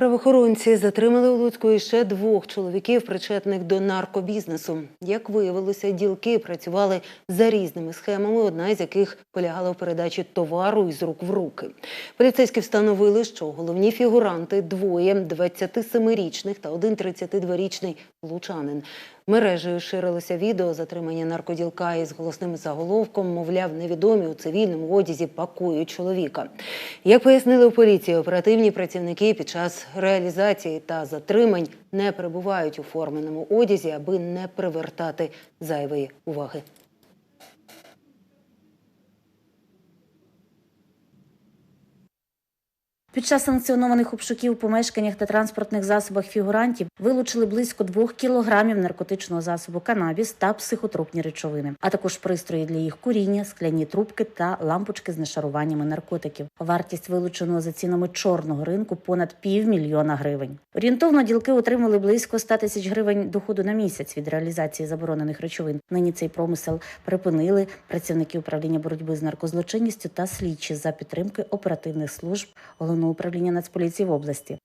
Правоохоронці затримали у Луцьку іще двох чоловіків, причетних до наркобізнесу. Як виявилося, ділки працювали за різними схемами, одна з яких полягала в передачі товару із рук в руки. Поліцейські встановили, що головні фігуранти двоє 27-річних та один 32-річний лучанин. Мережею ширилося відео затримання наркоділка із голосним заголовком, мовляв, невідомі у цивільному одязі пакують чоловіка. Як пояснили у поліції, оперативні працівники під час реалізації та затримань не перебувають у форменому одязі, аби не привертати зайвої уваги. Під час санкціонованих обшуків у помешканнях та транспортних засобах фігурантів вилучили близько двох кілограмів наркотичного засобу канабіс та психотропні речовини, а також пристрої для їх куріння, скляні трубки та лампочки з нашаруваннями наркотиків. Вартість вилученого за цінами чорного ринку понад півмільйона гривень. Орієнтовно ділки отримали близько 100 тисяч гривень доходу на місяць від реалізації заборонених речовин. Нині цей промисел припинили працівники управління боротьби з наркозлочинністю та слідчі за підтримки оперативних служб головного управління Нацполіції в області.